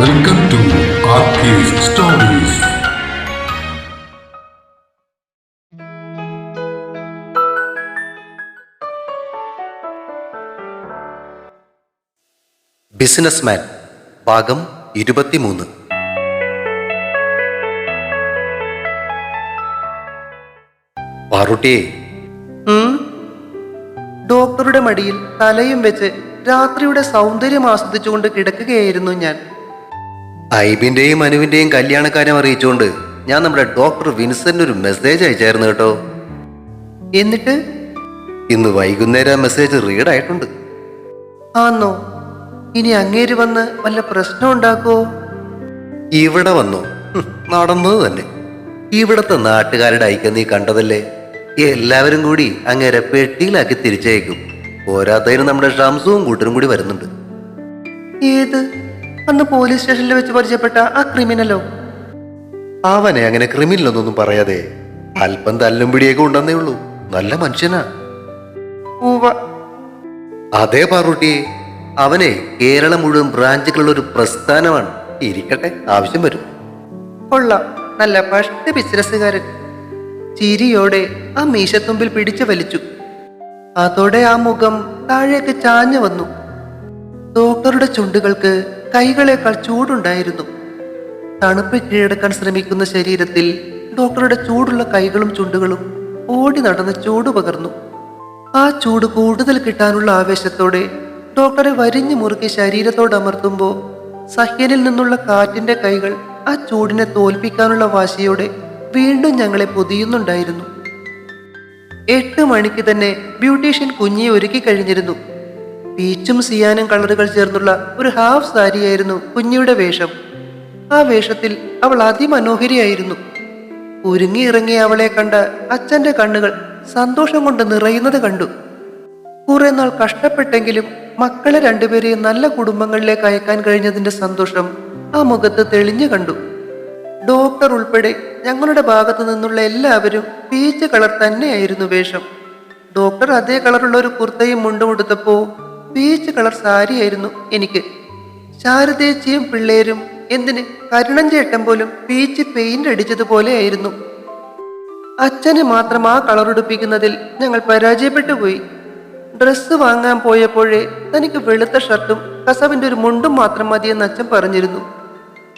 Welcome to stories businessman ഭാഗം ഇരുപത്തിമൂന്ന്. പാറുട്ടിയെ. ഡോക്ടറുടെ മടിയിൽ തലയും വെച്ച് രാത്രിയുടെ സൗന്ദര്യം ആസ്വദിച്ചുകൊണ്ട് കിടക്കുകയായിരുന്നു ഞാൻ. ഐബിന്റെയും അനുവിന്റെയും കല്യാണക്കാര്യം അറിയിച്ചുകൊണ്ട് ഞാൻ നമ്മുടെ ഡോക്ടർ വിൻസെന്റ് ഒരു മെസ്സേജ് അയച്ചായിരുന്നു കേട്ടോ. എന്നിട്ട് ഇന്ന് വൈകുന്നേരം മെസ്സേജ് റീഡ് ആയിട്ടുണ്ട്. ആന്നോ ഇനി അങ്ങേര് വന്ന് വല്ല പ്രശ്നം ഉണ്ടാക്കോ? ഇവിടെ വന്നു. നടന്നത് തന്നെ. ഇവിടത്തെ നാട്ടുകാരുടെ ഐക്യം നീ കണ്ടതല്ലേ? എല്ലാവരും കൂടി അങ്ങേരെ പെട്ടിയിലാക്കി തിരിച്ചയക്കും. പോരാത്തതിന് നമ്മുടെ ഷംസുവും കൂട്ടരും കൂടി വരുന്നുണ്ട്. ഏത്? അന്ന് പോലീസ് സ്റ്റേഷനിൽ വെച്ച് പരിചയപ്പെട്ട ആ ക്രിമിനലോ? അവനെ അങ്ങനെ ക്രിമിനൽ ഒന്നും പറയാതെ അല്പം തല്ലും പിടിയൊക്കെ ഉണ്ടെന്നേ ഉള്ളൂ. നല്ല മനുഷ്യനാ. അതേ പാറൂട്ടിയെ അവനെ കേരളം മുഴുവൻ ബ്രാഞ്ചുകളുള്ള ഒരു പ്രസ്ഥാനമാണ്. ഇരിക്കട്ടെ ആവശ്യം വരും. കൊള്ളാം. നല്ല പഷ്ട ബിസിനസ്സുകാരൻ. ചിരിയോടെ ആ മീശത്തുമ്പിൽ പിടിച്ചു വലിച്ചു. അതോടെ ആ മുഖം താഴേക്ക് ചാഞ്ഞു വന്നു. ഡോക്ടറുടെ ചുണ്ടുകൾക്ക് കൈകളേക്കാൾ ചൂടുണ്ടായിരുന്നു. തണുപ്പ് കീഴടക്കാൻ ശ്രമിക്കുന്ന ശരീരത്തിൽ ഡോക്ടറുടെ ചൂടുള്ള കൈകളും ചുണ്ടുകളും ഓടി നടന്ന് ചൂട് പകർന്നു. ആ ചൂട് കൂടുതൽ കിട്ടാനുള്ള ആവേശത്തോടെ ഡോക്ടറെ വരിഞ്ഞു മുറുക്കി ശരീരത്തോട് അമർത്തുമ്പോൾ സഹ്യനിൽ നിന്നുള്ള കാറ്റിന്റെ കൈകൾ ആ ചൂടിനെ തോൽപ്പിക്കാനുള്ള വാശിയോടെ വീണ്ടും ഞങ്ങളെ പൊതിയുന്നുണ്ടായിരുന്നു. എട്ട് മണിക്ക് തന്നെ ബ്യൂട്ടീഷ്യൻ കുഞ്ഞിയെ ഒരുക്കി കഴിഞ്ഞിരുന്നു. പീച്ചും സിയാനും കളറുകൾ ചേർന്നുള്ള ഒരു ഹാഫ് സാരിയായിരുന്നു കുഞ്ഞിയുടെ വേഷം. ആ വേഷത്തിൽ അവൾ അതിമനോഹരിയായിരുന്നു. ഒരുങ്ങി ഇറങ്ങിയ അവളെ കണ്ട അച്ഛന്റെ കണ്ണുകൾ സന്തോഷം കൊണ്ട് നിറയുന്നത് കണ്ടു. കുറെ നാൾ കഷ്ടപ്പെട്ടെങ്കിലും മക്കളെ രണ്ടുപേരെയും നല്ല കുടുംബങ്ങളിലേക്ക് അയക്കാൻ കഴിഞ്ഞതിന്റെ സന്തോഷം ആ മുഖത്ത് തെളിഞ്ഞു കണ്ടു. ഡോക്ടർ ഉൾപ്പെടെ ഞങ്ങളുടെ ഭാഗത്തു നിന്നുള്ള എല്ലാവരും പീച്ച് കളർ തന്നെയായിരുന്നു വേഷം. ഡോക്ടർ അതേ കളറുള്ള ഒരു കുർത്തയും മുണ്ടും ഉടുത്തപ്പോ പീച്ച് കളർ സാരിയായിരുന്നു എനിക്ക്. ശാരദേച്ചിയും പിള്ളേരും എന്തിന് കരുണൻ ചേട്ടൻ പോലും പീച്ച് പെയിന്റ് അടിച്ചതുപോലെയായിരുന്നു അച്ഛനെ മാത്രം ആ കളർ ഉടുപ്പിക്കുന്നതിൽ ഞങ്ങൾ പരാജയപ്പെട്ടു പോയി. ഡ്രസ്സ് വാങ്ങാൻ പോയപ്പോഴേ തനിക്ക് വെളുത്ത ഷർട്ടും കസവിന്റെ ഒരു മുണ്ടും മാത്രം മതിയെന്ന് അച്ഛൻ പറഞ്ഞിരുന്നു.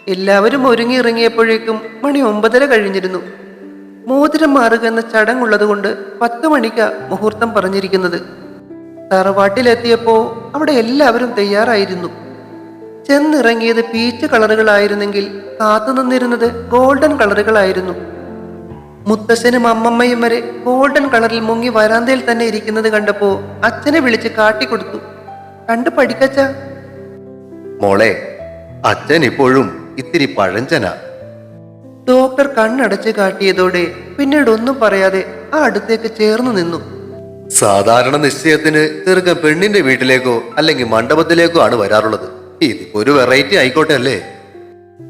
എല്ലാവരും ഒരുങ്ങി ഇറങ്ങിയപ്പോഴേക്കും മണി ഒമ്പതര കഴിഞ്ഞിരുന്നു. മോതിരം മാറുക എന്ന ചടങ്ങുള്ളതുകൊണ്ട് പത്ത് മണിക്കാ മുഹൂർത്തം പറഞ്ഞിരിക്കുന്നത്. തറവാട്ടിലെത്തിയപ്പോ അവിടെ എല്ലാവരും തയ്യാറായിരുന്നു. ചെന്നിറങ്ങിയത് പീച്ച് കളറുകളായിരുന്നെങ്കിൽ കാത്തു നിന്നിരുന്നത് ഗോൾഡൻ കളറുകളായിരുന്നു. മുത്തശ്ശനും അമ്മമ്മയും വരെ ഗോൾഡൻ കളറിൽ മുങ്ങി വരാന്തയിൽ തന്നെ ഇരിക്കുന്നത് കണ്ടപ്പോ അച്ഛനെ വിളിച്ച് കാട്ടിക്കൊടുത്തു. കണ്ട് പഠിക്കച്ച? മോളെ അച്ഛൻ ഇപ്പോഴും ഇത്തിരി പഴഞ്ചന. ഡോക്ടർ കണ്ണടച്ച് കാട്ടിയതോടെ പിന്നീട് ഒന്നും പറയാതെ ആ അടുത്തേക്ക് ചേർന്ന് നിന്നു. സാധാരണ നിശ്ചയത്തിന് ചെറുക്കൻ പെണ്ണിന്റെ വീട്ടിലേക്കോ അല്ലെങ്കിൽ മണ്ഡപത്തിലേക്കോ ആണ് വരാറുള്ളത്. ഇതിപ്പോ ഒരു വെറൈറ്റി ആയിക്കോട്ടെ അല്ലേ?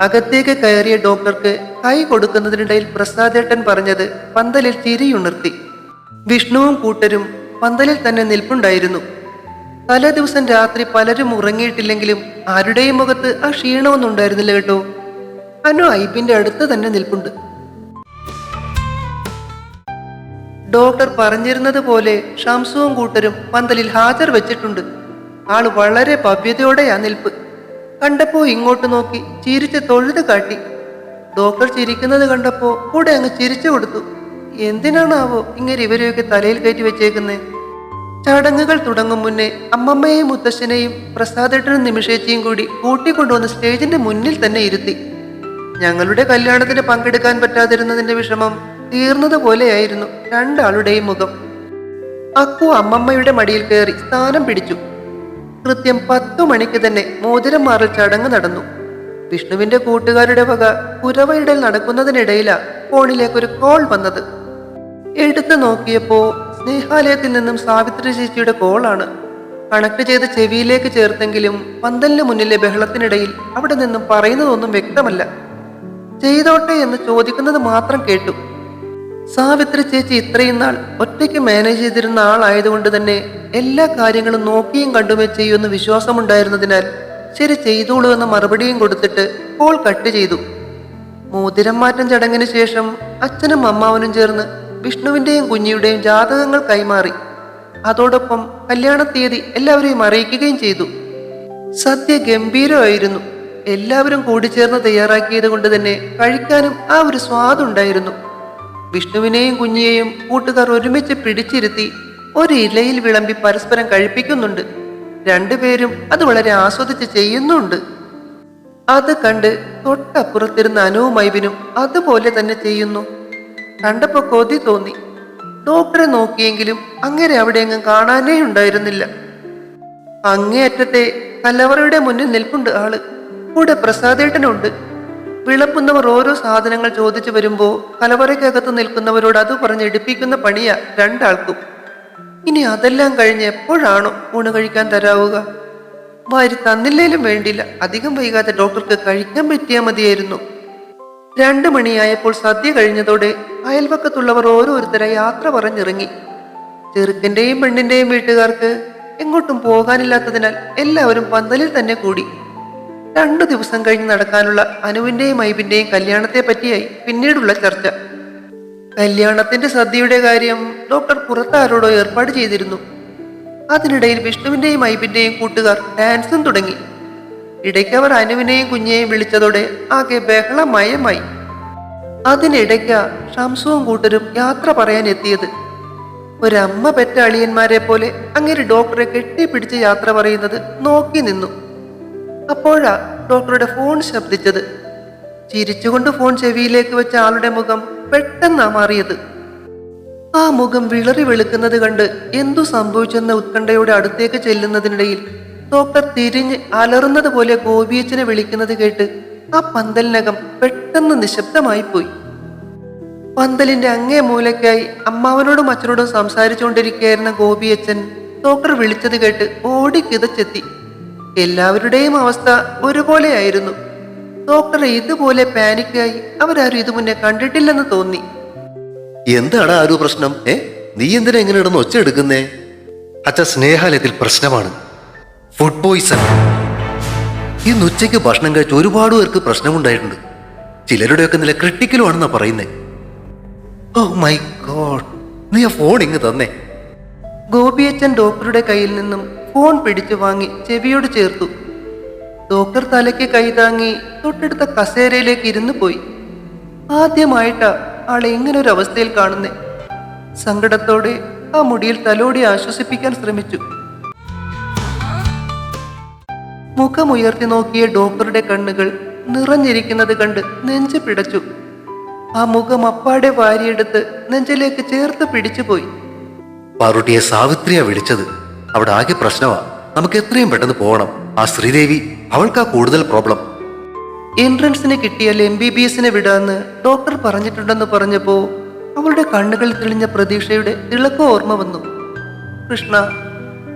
അകത്തേക്ക് കയറിയ ഡോക്ടർക്ക് കൈ കൊടുക്കുന്നതിനിടയിൽ പ്രസാദേട്ടൻ പറഞ്ഞത് പന്തലിൽ തിരിയുണർത്തി. വിഷ്ണുവും കൂട്ടരും പന്തലിൽ തന്നെ നിൽപ്പുണ്ടായിരുന്നു. തലേ ദിവസം രാത്രി പലരും ഉറങ്ങിയിട്ടില്ലെങ്കിലും ആരുടെയും മുഖത്ത് ആ ക്ഷീണമൊന്നും ഉണ്ടായിരുന്നില്ല കേട്ടോ. അനു ഐബിന്റെ അടുത്ത് തന്നെ നിൽപ്പുണ്ട്. ഡോക്ടർ പറഞ്ഞിരുന്നത് പോലെ ഷംസുവും കൂട്ടരും പന്തലിൽ ഹാജർ വെച്ചിട്ടുണ്ട്. ആൾ വളരെ ഭവ്യതയോടെയാ നിൽപ്പ്. കണ്ടപ്പോ ഇങ്ങോട്ട് നോക്കി ചിരിച്ച് തൊഴുത് കാട്ടി. ഡോക്ടർ ചിരിക്കുന്നത് കണ്ടപ്പോ കൂടെ അങ്ങ് ചിരിച്ചു കൊടുത്തു. എന്തിനാണാവോ ഇങ്ങനെ ഇവരെയൊക്കെ തലയിൽ കയറ്റി വെച്ചേക്കുന്നത് ചടങ്ങുകൾ തുടങ്ങും മുന്നേ അമ്മമ്മയെയും മുത്തശ്ശനെയും പ്രസാദേട്ടനും നിമിഷേച്ചിയും കൂടി കൂട്ടിക്കൊണ്ടുവന്ന് സ്റ്റേജിന്റെ മുന്നിൽ തന്നെ ഇരുത്തി. ഞങ്ങളുടെ കല്യാണത്തിന് പങ്കെടുക്കാൻ പറ്റാതിരുന്നതിന്റെ വിഷമം തീർന്നതുപോലെയായിരുന്നു രണ്ടാളുടെയും മുഖം. അക്കു അമ്മമ്മയുടെ മടിയിൽ കയറി സ്ഥാനം പിടിച്ചു. കൃത്യം പത്തു മണിക്ക് തന്നെ മോതിരം മാറൽ ചടങ്ങ് നടന്നു. വിഷ്ണുവിന്റെ കൂട്ടുകാരുടെ വക കുരവയിടൽ നടക്കുന്നതിനിടയിലാ ഫോണിലേക്ക് ഒരു കോൾ വന്നത്. എടുത്തു നോക്കിയപ്പോ സ്നേഹാലയത്തിൽ നിന്നും സാവിത്രി ചേച്ചിയുടെ കോളാണ്. കണക്ട് ചെയ്ത് ചെവിയിലേക്ക് ചേർത്തെങ്കിലും പന്തലിന് മുന്നിലെ ബഹളത്തിനിടയിൽ അവിടെ നിന്നും പറയുന്നതൊന്നും വ്യക്തമല്ല. ചെയ്തോട്ടെ എന്ന് ചോദിക്കുന്നത് മാത്രം കേട്ടു. സാവിത്രി ചേച്ചി ഇത്രയും നാൾ ഒറ്റയ്ക്ക് മാനേജ് ചെയ്തിരുന്ന ആളായതുകൊണ്ട് തന്നെ എല്ലാ കാര്യങ്ങളും നോക്കിയും കണ്ടുമേ ചെയ്യുമെന്ന് വിശ്വാസമുണ്ടായിരുന്നതിനാൽ ശരി ചെയ്തോളൂ എന്ന മറുപടിയും കൊടുത്തിട്ട് കോൾ കട്ട് ചെയ്തു. മോതിരം മാറ്റം ചടങ്ങിന് ശേഷം അച്ഛനും അമ്മാവനും ചേർന്ന് വിഷ്ണുവിന്റെയും കുഞ്ഞിയുടെയും ജാതകങ്ങൾ കൈമാറി. അതോടൊപ്പം കല്യാണ തീയതി എല്ലാവരെയും അറിയിക്കുകയും ചെയ്തു. സദ്യ ഗംഭീരമായിരുന്നു. എല്ലാവരും കൂടിച്ചേർന്ന് തയ്യാറാക്കിയത് കൊണ്ട് തന്നെ കഴിക്കാനും ആ ഒരു സ്വാദുണ്ടായിരുന്നു. വിഷ്ണുവിനെയും കുഞ്ഞിയെയും കൂട്ടുകാർ ഒരുമിച്ച് പിടിച്ചിരുത്തി ഒരു ഇലയിൽ വിളമ്പി പരസ്പരം കഴിപ്പിക്കുന്നുണ്ട്. രണ്ടുപേരും അത് വളരെ ആസ്വദിച്ച് ചെയ്യുന്നുണ്ട്. അത് കണ്ട് തൊട്ടപ്പുറത്തിരുന്ന അനുവും ഐവിനും അതുപോലെ തന്നെ ചെയ്യുന്നു. കണ്ടപ്പോ കൊതി തോന്നി. ഡോക്ടറെ നോക്കിയെങ്കിലും അങ്ങനെ അവിടെ എങ്ങും കാണാനേ ഉണ്ടായിരുന്നില്ല. അങ്ങേയറ്റത്തെ കലവറയുടെ മുന്നിൽ നിൽപ്പുണ്ട് ആൾ. കൂടെ പ്രസാദേട്ടനുണ്ട്. വിളമ്പുന്നവർ ഓരോ സാധനങ്ങൾ ചോദിച്ചു വരുമ്പോൾ കലവറയ്ക്കകത്ത് നിൽക്കുന്നവരോട് അത് പറഞ്ഞ് എടുപ്പിക്കുന്ന പണിയാ രണ്ടാൾക്കും. ഇനി അതെല്ലാം കഴിഞ്ഞ് എപ്പോഴാണോ ഊണ് കഴിക്കാൻ തരാവുക? വാരി തന്നില്ലേലും വേണ്ടില്ല. അധികം വൈകാതെ ഡോക്ടർക്ക് കഴിക്കാൻ പറ്റിയാൽ മതിയായിരുന്നു. രണ്ടു മണിയായപ്പോൾ സദ്യ കഴിഞ്ഞതോടെ അയൽവക്കത്തുള്ളവർ ഓരോരുത്തരെ യാത്ര പറഞ്ഞിറങ്ങി. ചെറുക്കന്റെയും പെണ്ണിന്റെയും വീട്ടുകാർക്ക് എങ്ങോട്ടും പോകാനില്ലാത്തതിനാൽ എല്ലാവരും പന്തലിൽ തന്നെ കൂടി. രണ്ടു ദിവസം കഴിഞ്ഞ് നടക്കാനുള്ള അനുവിന്റെയും ഐബിന്റെയും കല്യാണത്തെ പറ്റിയായി പിന്നീടുള്ള ചർച്ച. കല്യാണത്തിന്റെ സദ്യയുടെ കാര്യം ഡോക്ടർ പുറത്താരോടോ ഏർപ്പാട് ചെയ്തിരുന്നു. അതിനിടയിൽ വിഷ്ണുവിന്റെയും ഐബിന്റെയും കൂട്ടുകാർ ഡാൻസും തുടങ്ങി. ഇടയ്ക്ക് അവർ അനുവിനെയും കുഞ്ഞെയും വിളിച്ചതോടെ ആകെ ബഹളമയമായി. അതിനിടയ്ക്ക ഷംസുവും കൂട്ടരും യാത്ര പറയാൻ എത്തിയത്. ഒരമ്മ പെറ്റ അളിയന്മാരെ പോലെ അങ്ങനെ ഡോക്ടറെ കെട്ടിപ്പിടിച്ച് യാത്ര പറയുന്നത് നോക്കി നിന്നു. അപ്പോഴാ ഡോക്ടറുടെ ഫോൺ ശബ്ദിച്ചത്. ചിരിച്ചുകൊണ്ട് ഫോൺ ചെവിയിലേക്ക് വെച്ച ആളുടെ മുഖം പെട്ടെന്നാ മാറിയത്. ആ മുഖം വിളറി വെളുക്കുന്നത് കണ്ട് എന്തു സംഭവിച്ചെന്ന ഉത്കണ്ഠയുടെ അടുത്തേക്ക് ചെല്ലുന്നതിനിടയിൽ ഡോക്ടർ തിരിഞ്ഞ് അലറുന്നത് പോലെ ഗോപിയച്ചനെ വിളിക്കുന്നത് കേട്ട് ആ പന്തലിനകം പെട്ടെന്ന് നിശബ്ദമായി പോയി. പന്തലിന്റെ അങ്ങേ മൂലയ്ക്കായി അമ്മാവനോടും അച്ഛനോടും സംസാരിച്ചുകൊണ്ടിരിക്കുകയായിരുന്ന ഗോപിയച്ചൻ ഡോക്ടർ വിളിച്ചത് കേട്ട് ഓടിക്കിതച്ചെത്തി എല്ലാവരുടെയും അവസ്ഥ ഒരുപോലെയായിരുന്നു. ഡോക്ടർ ഇതുപോലെ പാനിക്കായി അവരാരും ഇത് മുന്നേ കണ്ടിട്ടില്ലെന്ന് തോന്നി. എന്താണ് ആരോ പ്രശ്നം? ഏ? നീ എന്തിനാ എങ്ങനെ ഇടന്ന് ഒച്ച എടുക്കുന്നേ? അച്ഛ സ്നേഹാലയത്തിൽ പ്രശ്നമാണ്. ഫുഡ് പോയിസൺ ഇന്ന് ഉച്ചയ്ക്ക് ഭക്ഷണം കഴിച്ച് ഒരുപാട് പേർക്ക് പ്രശ്നമുണ്ടായിട്ടുണ്ട്. ചിലരുടെയൊക്കെ നില ക്രിട്ടിക്കലും ആണെന്നാ പറയുന്നേ. ഓ മൈ ഗോഡ് നീ ആ ഫോൺ ഇങ്ങ് തന്നേ. ഗോപിയച്ചൻ ഡോക്ടറുടെ കയ്യിൽ നിന്നും ഫോൺ പിടിച്ചു വാങ്ങി ചെവിയോട് ചേർത്തു. ഡോക്ടർ തലയ്ക്ക് കൈതാങ്ങി തൊട്ടടുത്ത കസേരയിലേക്ക് ഇരുന്നു പോയി. ആദ്യമായിട്ടാ ആളെ ഒരു അവസ്ഥയിൽ കാണുന്നേ. സങ്കടത്തോടെ ആ മുടിയിൽ തലോടി ആശ്വസിപ്പിക്കാൻ ശ്രമിച്ചു. മുഖമുയർത്തി നോക്കിയ ഡോക്ടറുടെ കണ്ണുകൾ നിറഞ്ഞിരിക്കുന്നത് കണ്ട് നെഞ്ചു പിടച്ചു. ആ മുഖം അപ്പാടെ വാരിയെടുത്ത് നെഞ്ചിലേക്ക് ചേർത്ത് പിടിച്ചുപോയി. പാറുട്ടിയെ സാവിത്രിയാ വിളിച്ചത്. അവിടെ ആകെ പ്രശ്നമാ നമുക്ക് എത്രയും പെട്ടെന്ന് പോകണം. ആ ശ്രീദേവി അവൾക്കാ കൂടുതൽ പ്രോബ്ലം. എൻട്രൻസിന് കിട്ടിയാൽ എം ബി ബി എസിനെ വിടാന്ന് ഡോക്ടർ പറഞ്ഞിട്ടുണ്ടെന്ന് പറഞ്ഞപ്പോ അവളുടെ കണ്ണുകൾ തെളിഞ്ഞ പ്രതീക്ഷയുടെ തിളക്കം ഓർമ്മ വന്നു. കൃഷ്ണ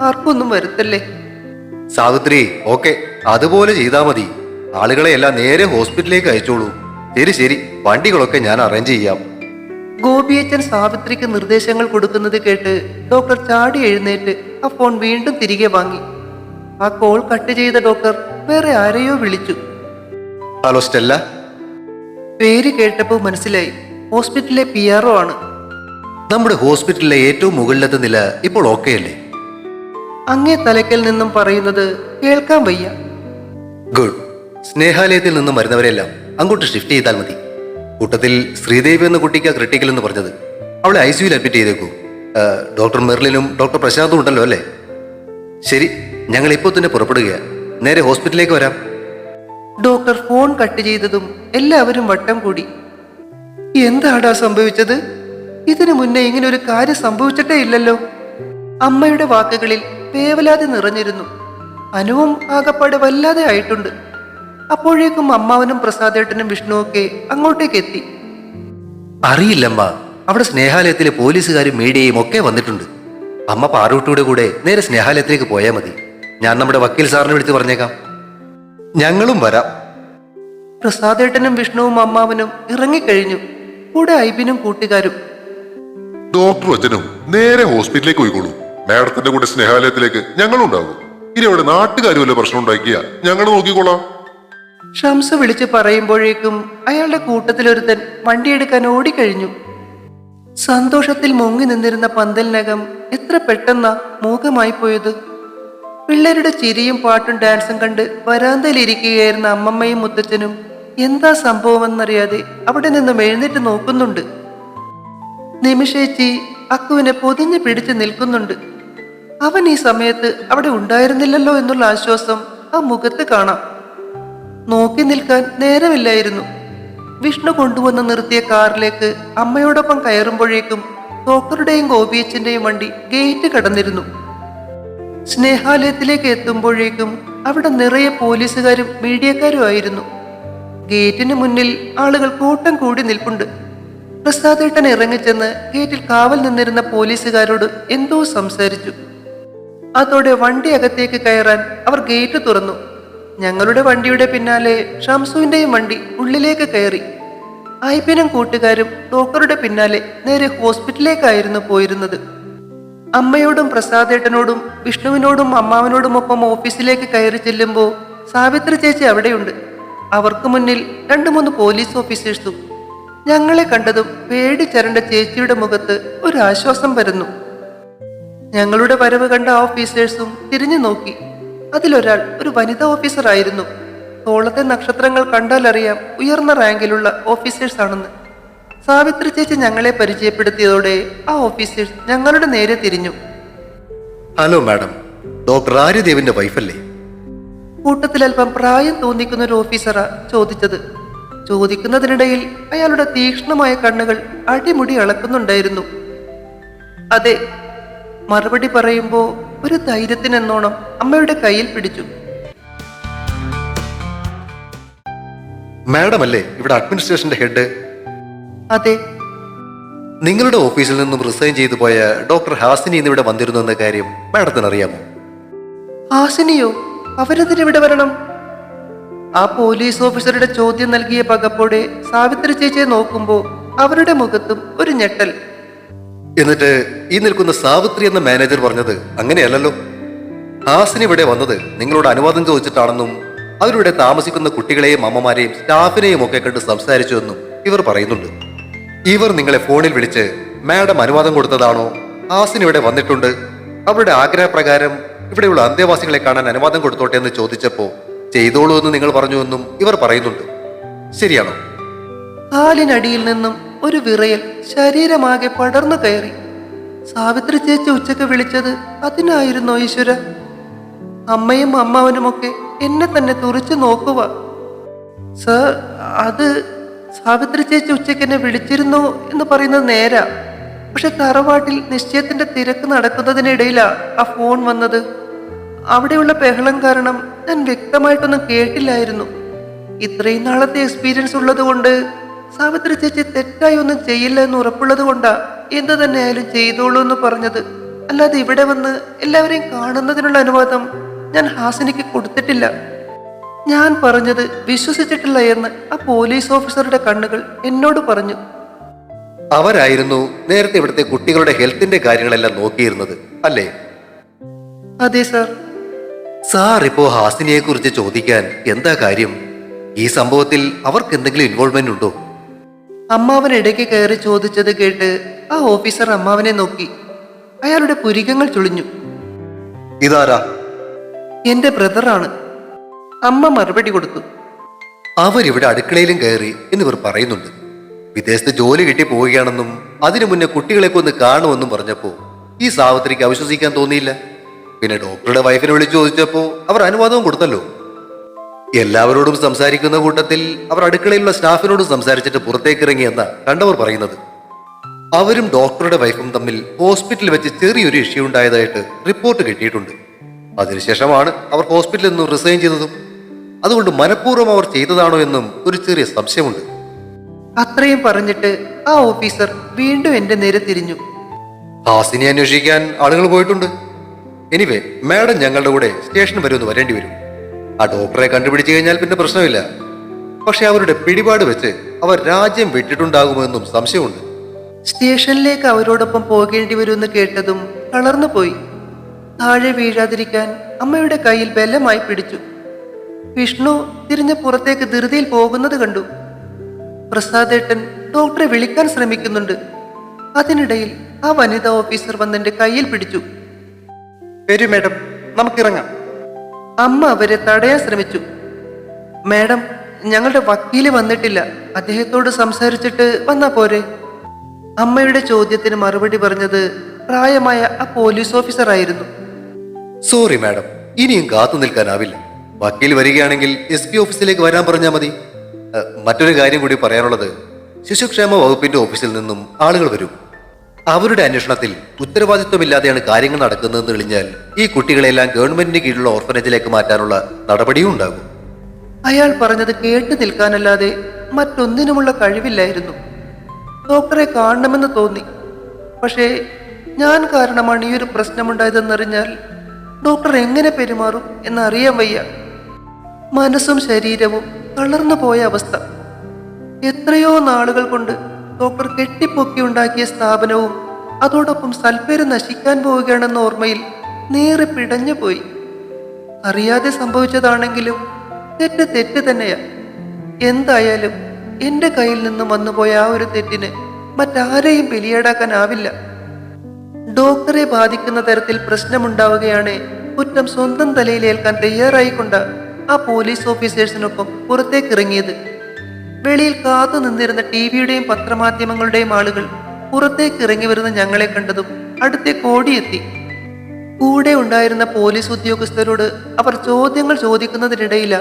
ആർക്കൊന്നും വരുത്തല്ലേ? സാവിത്രി ഓക്കെ. അതുപോലെ ചെയ്താ മതി. ആളുകളെ എല്ലാം നേരെ ഹോസ്പിറ്റലിലേക്ക് അയച്ചോളൂ. ശരി ശരി. വണ്ടികളൊക്കെ ഞാൻ അറേഞ്ച് ചെയ്യാം. ഗോപിയച്ചൻ സാവിത്രിക്ക് നിർദ്ദേശങ്ങൾ കൊടുക്കുന്നത് കേട്ട് ഡോക്ടർ ചാടി എഴുന്നേറ്റ് ആ ഫോൺ വീണ്ടും തിരികെ വാങ്ങി. ആ കോൾ കട്ട് ചെയ്ത ഡോക്ടർ വേറെ ആരെയോ വിളിച്ചു. Hello Stella. പേര് കേട്ടപ്പോൾ മനസ്സിലായി. ഹോസ്പിറ്റലിലെ പി ആർ ആണ്. നമ്മുടെ ഹോസ്പിറ്റലിലെ ഏറ്റവും മുകളിലത്തെ നില ഇപ്പോൾ ഓക്കെ അല്ലേ? അങ്ങേ തലക്കൽ നിന്നും പറയുന്നത് കേൾക്കാൻ വയ്യ. ഗുഡ്. സ്നേഹാലയത്തിൽ നിന്നും വരുന്നവരെല്ലാം അങ്ങോട്ട് ഷിഫ്റ്റ് ചെയ്താൽ മതി. കൂട്ടത്തിൽ ശ്രീദേവി എന്ന കുട്ടിക്ക് ക്രിട്ടിക്കൽ എന്ന് പറഞ്ഞത്. അവളെ ഐ സിയുയിൽ അഡ്മിറ്റ് ചെയ്തേക്കൂ. ഡോക്ടർ മെർലിനും ഡോക്ടർ പ്രശാന്തും ഉണ്ടല്ലോ അല്ലേ? ശരി ഞങ്ങൾ ഇപ്പോൾ തന്നെ പുറപ്പെടുക നേരെ ഹോസ്പിറ്റലിലേക്ക് വരാം. ഡോക്ടർ ഫോൺ കട്ട് ചെയ്തതും എല്ലാവരും വട്ടം കൂടി. എന്താടാ സംഭവിച്ചത്? ഇതിനു മുന്നേ ഇങ്ങനെ ഒരു കാര്യം സംഭവിച്ചിട്ടേ ഇല്ലല്ലോ. അമ്മയുടെ വാക്കുകളിൽ വേവലാതി നിറഞ്ഞിരുന്നു. അനുവും ആകപ്പാടെ വല്ലാതെ ആയിട്ടുണ്ട്. അപ്പോഴേക്കും അമ്മാവനും പ്രസാദേട്ടനും വിഷ്ണുവൊക്കെ അങ്ങോട്ടേക്ക് എത്തി. അറിയില്ലമ്മ അവിടെ സ്നേഹാലയത്തിലെ പോലീസുകാരും മീഡിയയും ഒക്കെ വന്നിട്ടുണ്ട്. അമ്മ പാറൂട്ടിയുടെ കൂടെ നേരെ സ്നേഹാലയത്തിലേക്ക് പോയാൽ മതി. ഞാൻ നമ്മുടെ വക്കീൽ സാറിനെ വിളിച്ച് പറഞ്ഞേക്കാം. ഞങ്ങളും വരാം. പ്രസാദേട്ടനും വിഷ്ണുവും അമ്മാവനും ഇറങ്ങിക്കഴിഞ്ഞു. കൂടെ ഐബിനും കൂട്ടുകാരും. ഡോക്ടർ അച്ഛനും നേരെ ഹോസ്പിറ്റലിലേക്ക് പോയിക്കോളൂ. മാഡത്തിന്റെ കൂടെ സ്നേഹാലയത്തിലേക്ക് ഞങ്ങളും ഞങ്ങളുണ്ടാകും ഇനി അവിടെ നാട്ടുകാരും വല്ല പ്രശ്നം ഉണ്ടാക്കിയ ഞങ്ങൾ നോക്കിക്കോളാം. ഷംസ് വിളിച്ച് പറയുമ്പോഴേക്കും അയാളുടെ കൂട്ടത്തിലൊരുത്തൻ വണ്ടിയെടുക്കാൻ ഓടിക്കഴിഞ്ഞു. സന്തോഷത്തിൽ മുങ്ങി നിന്നിരുന്ന പന്തലിനകം എത്ര പെട്ടെന്ന മൂകമായി പോയത്. പിള്ളേരുടെ ചിരിയും പാട്ടും ഡാൻസും കണ്ട് വരാന്തയിലിരിക്കുകയായിരുന്ന അമ്മമ്മയും മുത്തച്ഛനും എന്താ സംഭവമെന്നറിയാതെ അവിടെ നിന്നും എഴുന്നേറ്റ് നോക്കുന്നുണ്ട്. നിമിഷേച്ചി അക്കുവിനെ പൊതിഞ്ഞു പിടിച്ച് നിൽക്കുന്നുണ്ട്. അവൻ ഈ സമയത്ത് അവിടെ ഉണ്ടായിരുന്നില്ലല്ലോ എന്നുള്ള ആശ്വാസം ആ മുഖത്ത് കാണാം. നോക്കി നിൽക്കാൻ നേരമില്ലായിരുന്നു. വിഷ്ണു കൊണ്ടുവന്ന് നിർത്തിയ കാറിലേക്ക് അമ്മയോടൊപ്പം കയറുമ്പോഴേക്കും ഡോക്ടറുടെയും ഗോപിയച്ചന്റെയും വണ്ടി ഗേറ്റ് കടന്നിരുന്നു. സ്നേഹാലയത്തിലേക്ക് എത്തുമ്പോഴേക്കും അവിടെ നിറയെ പോലീസുകാരും മീഡിയക്കാരും ആയിരുന്നു. ഗേറ്റിന് മുന്നിൽ ആളുകൾ കൂട്ടം കൂടി നിൽപ്പുണ്ട്. പ്രസാദേട്ടൻ ഇറങ്ങിച്ചെന്ന് ഗേറ്റിൽ കാവൽ നിന്നിരുന്ന പോലീസുകാരോട് എന്തോ സംസാരിച്ചു. അതോടെ വണ്ടി അകത്തേക്ക് കയറാൻ അവർ ഗേറ്റ് തുറന്നു. ഞങ്ങളുടെ വണ്ടിയുടെ പിന്നാലെ ഷംസുവിന്റെയും വണ്ടി ഉള്ളിലേക്ക് കയറി. ഐബിനും കൂട്ടുകാരും ഡോക്ടറുടെ പിന്നാലെ നേരെ ഹോസ്പിറ്റലിലേക്കായിരുന്നു പോയിരുന്നത്. അമ്മയോടും പ്രസാദേട്ടനോടും വിഷ്ണുവിനോടും അമ്മാവനോടുമൊപ്പം ഓഫീസിലേക്ക് കയറി ചെല്ലുമ്പോൾ സാവിത്രി ചേച്ചി അവിടെയുണ്ട്. അവർക്ക് മുന്നിൽ രണ്ടു മൂന്ന് പോലീസ് ഓഫീസേഴ്സും. ഞങ്ങളെ കണ്ടതും പേടിച്ചരണ്ട ചേച്ചിയുടെ മുഖത്ത് ഒരു ആശ്വാസം വരുന്നു ഞങ്ങളുടെ വരവ് കണ്ട ഓഫീസേഴ്സും തിരിഞ്ഞു നോക്കി. അതിലൊരാൾ ഒരു വനിതാ ഓഫീസറായിരുന്നു തോളത്തെ നക്ഷത്രങ്ങൾ കണ്ടാലറിയാം ഉയർന്ന റാങ്കിലുള്ള ഓഫീസേഴ്സ് ആണെന്ന്. സാവിത്രി ചേച്ചി ഞങ്ങളെ പരിചയപ്പെടുത്തിയതോടെ ആ ഓഫീസേഴ്സ് ഞങ്ങളുടെ നേരെ തിരിഞ്ഞു. ഹലോ മാഡം ഡോക്ടർ ആര്യദേവിന്റെ വൈഫല്ലേ? കൂട്ടത്തിൽ അല്പം പ്രായം തോന്നിക്കുന്ന ഒരു ഓഫീസറാ ചോദിച്ചത്. ചോദിക്കുന്നതിനിടയിൽ അയാളുടെ തീക്ഷ്ണമായ കണ്ണുകൾ അടിമുടി അളക്കുന്നുണ്ടായിരുന്നു. അതെ മറുപടി പറയുമ്പോ ഒരു ധൈര്യത്തിനെന്നോണം അമ്മയുടെ കയ്യിൽ പിടിച്ചു. മാഡം അല്ലേ ഇവിടെ അഡ്മിനിസ്ട്രേഷന്റെ ഹെഡ്? അതെ. നിങ്ങളുടെ ഓഫീസിൽ നിന്നും റിസൈൻ ചെയ്തു പോയ ഡോക്ടർ ഹാസിനി ഇന്ന് ഇവിടെ വന്നിരുന്നു എന്ന കാര്യം മാഡത്തിന് അറിയാമോ ഹാസിനിയോ അവരെന്തിനിവിടെ വരണം? ആ പോലീസ് ഓഫീസറുടെ ചോദ്യം നൽകിയ പകപ്പോടെ സാവിത്രി ചേച്ചിയെ നോക്കുമ്പോൾ അവരുടെ മുഖത്തും ഒരു ഞെട്ടൽ. എന്നിട്ട് ഈ നിൽക്കുന്ന സാവിത്രി എന്ന മാനേജർ പറഞ്ഞത് അങ്ങനെയല്ലല്ലോ. ഹാസിന് ഇവിടെ വന്നത് നിങ്ങളോട് അനുവാദം ചോദിച്ചിട്ടാണെന്നും അവരിവിടെ താമസിക്കുന്ന കുട്ടികളെയും അമ്മമാരെയും സ്റ്റാഫിനെയും ഒക്കെ കണ്ട് സംസാരിച്ചു എന്നും ഇവർ പറയുന്നുണ്ട്. ഇവർ നിങ്ങളെ ഫോണിൽ വിളിച്ച് മാഡം അനുവാദം കൊടുത്തതാണോ? ഹാസിന് ഇവിടെ വന്നിട്ടുണ്ട്. അവരുടെ ആഗ്രഹപ്രകാരം ഇവിടെയുള്ള അന്തേവാസികളെ കാണാൻ അനുവാദം കൊടുത്തോട്ടെ എന്ന് ചോദിച്ചപ്പോ ചെയ്തോളൂ എന്ന് നിങ്ങൾ പറഞ്ഞു എന്നും ഇവർ പറയുന്നുണ്ട്. ശരിയാണോ? കാലിനടിയിൽ നിന്നും ഒരു വിറയൽ ശരീരമാകെ പടർന്നു കയറി. സാവിത്രി ചേച്ചി ഉച്ചയ്ക്ക് വിളിച്ചത് അതിനായിരുന്നു ഈശ്വര? അമ്മയും അമ്മാവനുമൊക്കെ എന്നെ തന്നെ തുറിച്ചു നോക്കുക സർ അത് സാവിത്രി ചേച്ചി ഉച്ചയ്ക്ക് എന്നെ വിളിച്ചിരുന്നു എന്ന് പറയുന്നത് നേരാ. പക്ഷെ തറവാട്ടിൽ നിശ്ചയത്തിന്റെ തിരക്ക് നടക്കുന്നതിനിടയിലാ ആ ഫോൺ വന്നത്. അവിടെയുള്ള ബഹളം കാരണം ഞാൻ വ്യക്തമായിട്ടൊന്നും കേട്ടില്ലായിരുന്നു. ഇത്രയും നാളത്തെ എക്സ്പീരിയൻസ് ഉള്ളത് കൊണ്ട് സാവിത്രി ചേച്ചി തെറ്റായി ഒന്നും ചെയ്യില്ല എന്ന് ഉറപ്പുള്ളത് കൊണ്ടാ എന്ത് തന്നെ ആയാലും ചെയ്തോളൂ എന്ന് പറഞ്ഞത്. അല്ലാതെ ഇവിടെ വന്ന് എല്ലാവരെയും കാണുന്നതിനുള്ള അനുവാദം ഞാൻ ഹാസിനിക്ക് കൊടുത്തിട്ടില്ല. ഞാൻ പറഞ്ഞത് വിശ്വസിച്ചിട്ടില്ല എന്ന് ആ പോലീസ് ഓഫീസറുടെ കണ്ണുകൾ എന്നോട് പറഞ്ഞു. അവരായിരുന്നു നേരത്തെ ഇവിടുത്തെ കുട്ടികളുടെ ഹെൽത്തിന്റെ കാര്യങ്ങളെല്ലാം നോക്കിയിരുന്നത് അല്ലേ? അതെ സാർ. സാർ ഇപ്പോ ഹാസിനിയെ കുറിച്ച് ചോദിക്കാൻ എന്താ കാര്യം? ഈ സംഭവത്തിൽ അവർക്ക് എന്തെങ്കിലും ഇൻവോൾവ്മെന്റ് ഉണ്ടോ? അമ്മാവൻ ഇടയ്ക്ക് കയറി ചോദിച്ചത് കേട്ട് ആ ഓഫീസർ അമ്മാവനെ നോക്കി. അയാളുടെ പുരികങ്ങൾ ചുളിഞ്ഞു. ഇതാരാ? എന്റെ ബ്രദറാണ്. അമ്മ മറുപടി കൊടുത്തു. അവരിവിടെ അടുക്കളയിലും കയറി എന്നിവർ പറയുന്നുണ്ട്. വിദേശത്ത് ജോലി കിട്ടി പോവുകയാണെന്നും അതിനു മുന്നേ കുട്ടികളെ ഒന്ന് കാണുമെന്നും പറഞ്ഞപ്പോ ഈ സാവത്രിക്ക് അവിശ്വസിക്കാൻ തോന്നിയില്ല. പിന്നെ ഡോക്ടറുടെ വൈഫിനെ വിളിച്ചു ചോദിച്ചപ്പോ അവർ അനുവാദവും കൊടുത്തല്ലോ. എല്ലാവരോടും സംസാരിക്കുന്ന കൂട്ടത്തിൽ അവർ അടുക്കളയിലുള്ള സ്റ്റാഫിനോടും സംസാരിച്ചിട്ട് പുറത്തേക്ക് ഇറങ്ങിയെന്ന കണ്ടവർ പറയുന്നത്. അവരും ഡോക്ടറുടെ വൈഫും തമ്മിൽ ഹോസ്പിറ്റലിൽ വെച്ച് ചെറിയൊരു ഇഷ്യൂ ഉണ്ടായതായിട്ട് റിപ്പോർട്ട് കിട്ടിയിട്ടുണ്ട്. അതിനുശേഷമാണ് അവർ ഹോസ്പിറ്റലിൽ നിന്നും റിസൈൻ ചെയ്തതും. അതുകൊണ്ട് മനഃപൂർവം അവർ ചെയ്തതാണോ എന്നും ഒരു ചെറിയ സംശയമുണ്ട്. അത്രയും പറഞ്ഞിട്ട് ആ ഓഫീസർ വീണ്ടും എന്റെ നേരെ തിരിഞ്ഞു. ഹാസിനെ അന്വേഷിക്കാൻ ആളുകൾ പോയിട്ടുണ്ട്. എനിവേ മാഡം ഞങ്ങളുടെ കൂടെ സ്റ്റേഷൻ വരെ ഒന്ന് വരേണ്ടി വരും. ആ ഡോക്ടറെ കണ്ടുപിടിച്ചു കഴിഞ്ഞാൽ പിന്നെ പ്രശ്നമില്ല. പക്ഷെ അവരുടെ പിടിപാട് വെച്ച് അവർ രാജ്യം വിട്ടിട്ടുണ്ടാകുമെന്നും സംശയമുണ്ട്. സ്റ്റേഷനിലേക്ക് അവരോടൊപ്പം പോകേണ്ടി വരുമെന്ന് കേട്ടതും തളർന്നു പോയി. താഴെ വീഴാതിരിക്കാൻ അമ്മയുടെ കയ്യിൽ ബലമായി പിടിച്ചു. വിഷ്ണു തിരിഞ്ഞ് പുറത്തേക്ക് ധൃതിയിൽ പോകുന്നത് കണ്ടു. പ്രസാദേട്ടൻ ഡോക്ടറെ വിളിക്കാൻ ശ്രമിക്കുന്നുണ്ട്. അതിനിടയിൽ ആ വനിതാ ഓഫീസർ വന്നെന്റെ കയ്യിൽ പിടിച്ചു. വരൂ മേഡം നമുക്കിറങ്ങാം. അമ്മ അവരെ തടയാൻ ശ്രമിച്ചു. മാഡം ഞങ്ങളുടെ വക്കീൽ വന്നിട്ടില്ല. അദ്ദേഹത്തോട് സംസാരിച്ചിട്ട് വന്നാ പോരെ? അമ്മയുടെ ചോദ്യത്തിന് മറുപടി പറഞ്ഞത് പ്രായമായ ആ പോലീസ് ഓഫീസർ ആയിരുന്നു. സോറി മാഡം ഇനിയും കാത്തു നിൽക്കാനാവില്ല. വക്കീൽ വരികയാണെങ്കിൽ എസ് പി ഓഫീസിലേക്ക് വരാൻ പറഞ്ഞാൽ മതി. മറ്റൊരു കാര്യം കൂടി പറയാനുള്ളത്. ശിശുക്ഷേമ വകുപ്പിന്റെ ഓഫീസിൽ നിന്നും ആളുകൾ വരും. അവരുടെ അന്വേഷണത്തിൽ ഉത്തരവാദിത്വമില്ലാതെയാണ് കാര്യങ്ങൾ നടക്കുന്നതെന്ന് തെളിഞ്ഞാൽ ഈ കുട്ടികളെല്ലാം ഗവൺമെന്റിന് കീഴിലുള്ള ഓർഫനേജിലേക്ക് മാറ്റാനുള്ള നടപടിയും ഉണ്ടാകും. അയാൾ പറഞ്ഞത് കേട്ടു നിൽക്കാനല്ലാതെ മറ്റൊന്നിനുമുള്ള കഴിവില്ലായിരുന്നു. ഡോക്ടറെ കാണണമെന്ന് തോന്നി. പക്ഷേ ഞാൻ കാരണമാണ് ഈ ഒരു പ്രശ്നമുണ്ടായതെന്നറിഞ്ഞാൽ ഡോക്ടർ എങ്ങനെ പെരുമാറും എന്നറിയാൻ വയ്യ. മനസ്സും ശരീരവും തളർന്നു പോയ അവസ്ഥ. എത്രയോ നാളുകൾ കൊണ്ട് ഡോക്ടർ കെട്ടിപ്പൊക്കി ഉണ്ടാക്കിയ സ്ഥാപനവും അതോടൊപ്പം സൽപ്പേര് നശിക്കാൻ പോവുകയാണെന്ന ഓർമ്മയിൽ നേരെ പിടഞ്ഞു പോയി. അറിയാതെ സംഭവിച്ചതാണെങ്കിലും തെറ്റ് തെറ്റ് തന്നെയാ. എന്തായാലും എന്റെ കയ്യിൽ നിന്ന് വന്നുപോയ ആ ഒരു തെറ്റിന് മറ്റാരെയും ബലിയേടാക്കാനാവില്ല. ഡോക്ടറെ ബാധിക്കുന്ന തരത്തിൽ പ്രശ്നമുണ്ടാവുകയാണ് കുറ്റം സ്വന്തം തലയിലേൽക്കാൻ തയ്യാറായിക്കൊണ്ട് ആ പോലീസ് ഓഫീസേഴ്സിനൊപ്പം പുറത്തേക്ക് ഇറങ്ങിയത്. വെളിയിൽ കാത്തു നിന്നിരുന്ന ടി വിയുടെയും പത്രമാധ്യമങ്ങളുടെയും ആളുകൾ പുറത്തേക്ക് ഇറങ്ങി വരുന്ന ഞങ്ങളെ കണ്ടതും അടുത്തേക്ക് ഓടിയെത്തി. കൂടെ ഉണ്ടായിരുന്ന പോലീസ് ഉദ്യോഗസ്ഥരോട് അവർ ചോദ്യങ്ങൾ ചോദിക്കുന്നതിനിടയില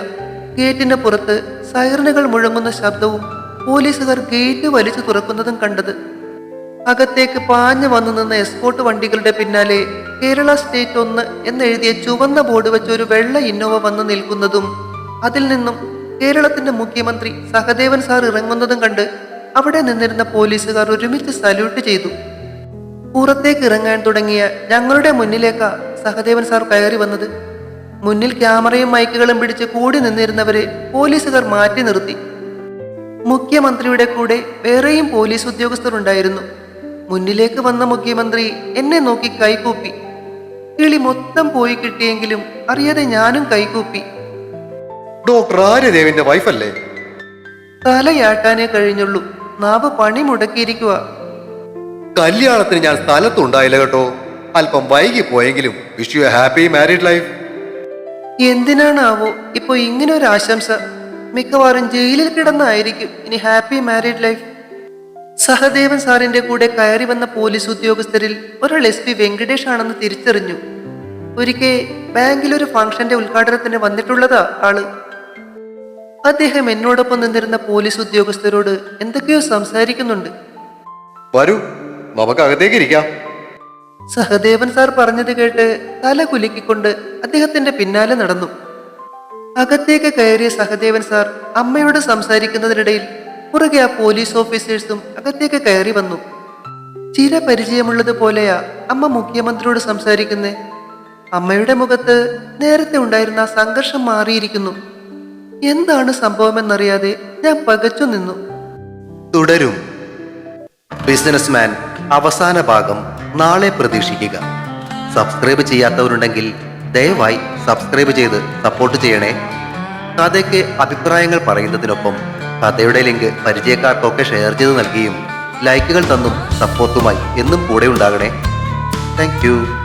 ഗേറ്റിന്റെ പുറത്ത് സൈറനുകൾ മുഴങ്ങുന്ന ശബ്ദവും പോലീസുകാർ ഗേറ്റ് വലിച്ചു തുറക്കുന്നതും കണ്ടത്. അകത്തേക്ക് പാഞ്ഞു വന്നു നിന്ന എസ്കോട്ട് വണ്ടികളുടെ പിന്നാലെ കേരള സ്റ്റേറ്റ് ഒന്ന് എന്നെഴുതിയ ചുവന്ന ബോർഡ് വെച്ച ഒരു വെള്ള ഇന്നോവ വന്നു നിൽക്കുന്നതും അതിൽ നിന്നും കേരളത്തിന്റെ മുഖ്യമന്ത്രി സഹദേവൻ സാർ ഇറങ്ങുന്നതും കണ്ട് അവിടെ നിന്നിരുന്ന പോലീസുകാർ ഒരുമിച്ച് സല്യൂട്ട് ചെയ്തു. പുറത്തേക്ക് ഇറങ്ങാൻ തുടങ്ങിയ ഞങ്ങളുടെ മുന്നിലേക്ക സഹദേവൻ സാർ കയറി വന്നത്. മുന്നിൽ ക്യാമറയും മൈക്കുകളും പിടിച്ച് കൂടി നിന്നിരുന്നവരെ പോലീസുകാർ മാറ്റി നിർത്തി. മുഖ്യമന്ത്രിയുടെ കൂടെ വേറെയും പോലീസ് ഉദ്യോഗസ്ഥർ ഉണ്ടായിരുന്നു. മുന്നിലേക്ക് വന്ന മുഖ്യമന്ത്രി എന്നെ നോക്കി കൈകൂപ്പി. കിളി മൊത്തം പോയി കിട്ടിയെങ്കിലും അറിയാതെ ഞാനും കൈകൂപ്പി. ഡോക്ടർ ആര്യദേവിന്റെ വൈഫല്ലേ? തലയാട്ടാനേ കഴിഞ്ഞുള്ളൂ. നാവ് പണി മുടക്കിയിരിക്കുക കല്യാണത്തിന് ഞാൻ സ്ഥലത്തുണ്ടായില്ല കേട്ടോ. അല്പം വൈകി പോയെങ്കിലും wish you happy married life എന്തിനാണാവോ ഇപ്പൊ ഇങ്ങനെ ഒരു ആശംസ? മിക്കവാറും ജയിലിൽ കിടന്നായിരിക്കും ഇനി ഹാപ്പി മാരീഡ് ലൈഫ് സഹദേവൻ സാറിന്റെ കൂടെ കയറി വന്ന പോലീസ് ഉദ്യോഗസ്ഥരിൽ ഒരാൾ എസ് പി വെങ്കടേഷ് ആണെന്ന് തിരിച്ചറിഞ്ഞു. ഒരിക്കൽ ബാങ്കിൽ ഒരു ഫംഗ്ഷന്റെ ഉദ്ഘാടനത്തിന് വന്നിട്ടുള്ളതാ ആൾ. അദ്ദേഹം എന്നോടൊപ്പം നിന്നിരുന്ന പോലീസ് ഉദ്യോഗസ്ഥരോട് എന്തൊക്കെയോ സംസാരിക്കുന്നുണ്ട്. വരൂ നമുക്ക് അകത്തേക്ക് ഇരിക്കാം. സഹദേവൻ സാർ പറഞ്ഞത് കേട്ട് തല കുലുക്കിക്കൊണ്ട് അദ്ദേഹത്തിന്റെ പിന്നാലെ നടന്നു. അകത്തേക്ക് കയറിയ സഹദേവൻ സാർ അമ്മയോട് സംസാരിക്കുന്നതിനിടയിൽ പുറകെ ആ പോലീസ് ഓഫീസേഴ്സും അകത്തേക്ക് കയറി വന്നു. ചില പരിചയമുള്ളത് പോലെയാ അമ്മ മുഖ്യമന്ത്രിയോട് സംസാരിക്കുന്നേ. അമ്മയുടെ മുഖത്ത് നേരത്തെ ഉണ്ടായിരുന്ന സംഘർഷം മാറിയിരിക്കുന്നു. എന്താണ് സംഭവമെന്നറിയാതെ ഞാൻ പകച്ചു നിന്നു. തുടരും. ബിസിനസ്മാൻ അവസാന ഭാഗം നാളെ പ്രതീക്ഷിക്കുക. സബ്സ്ക്രൈബ് ചെയ്യാത്തവരുണ്ടെങ്കിൽ ദയവായി സബ്സ്ക്രൈബ് ചെയ്ത് സപ്പോർട്ട് ചെയ്യണേ. കഥയ്ക്ക് അഭിപ്രായങ്ങൾ പറയുന്നതിനൊപ്പം കഥയുടെ ലിങ്ക് പരിചയക്കാർക്കൊക്കെ ഷെയർ ചെയ്ത് നൽകിയും ലൈക്കുകൾ തന്നും സപ്പോർട്ടുമായി എന്നും കൂടെ ഉണ്ടാകണേ. താങ്ക്